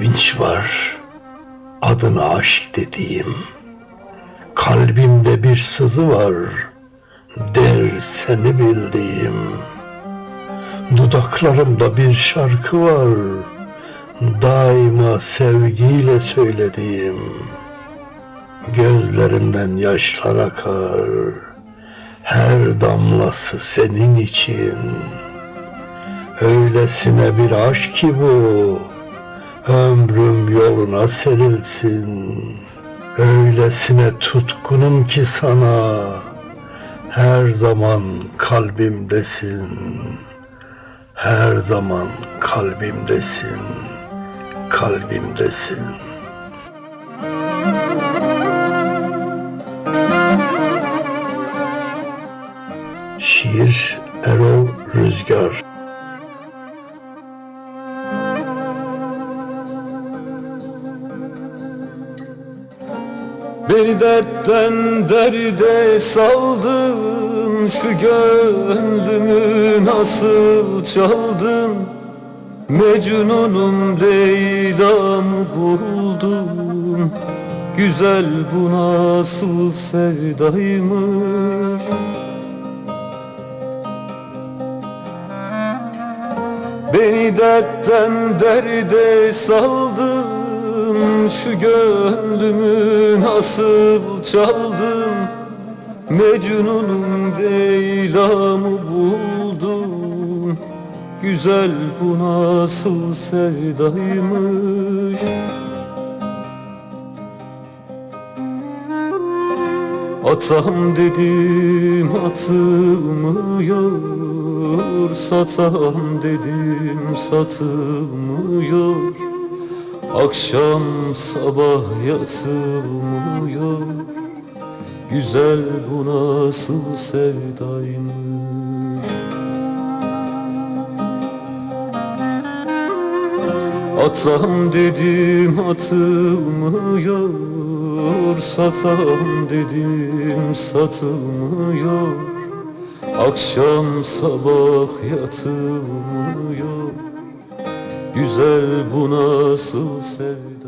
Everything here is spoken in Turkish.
vinç var. Adına aşk dediğim. Kalbimde bir sızı var. Der seni bildiğim. Dudaklarımda bir şarkı var. Daima sevgiyle söylediğim. Gözlerimden yaşlar akar. Her damlası senin için. Öylesine bir aşk ki bu Ömrüm yoluna serilsin Öylesine tutkunum ki sana. Her zaman kalbimdesin Her zaman kalbimdesin Kalbimdesin. Şiir Erol Rüzgar Beni dertten derde saldın Şu gönlümü nasıl çaldın? Mecnunum Leyla'mı buldum Güzel bu nasıl sevdaymış? Beni dertten derde saldın Şu gönlümü nasıl çaldın? Mecnunum Leyla'mı buldum Güzel bu nasıl sevdaymış? Atam dedim atılmıyor Satam dedim satılmıyor Akşam sabah yatılmıyor. Güzel bu nasıl sevdaymış? Atam dedim atılmıyor. Satam dedim satılmıyor. Akşam sabah yatılmıyor Güzel bu nasıl sevda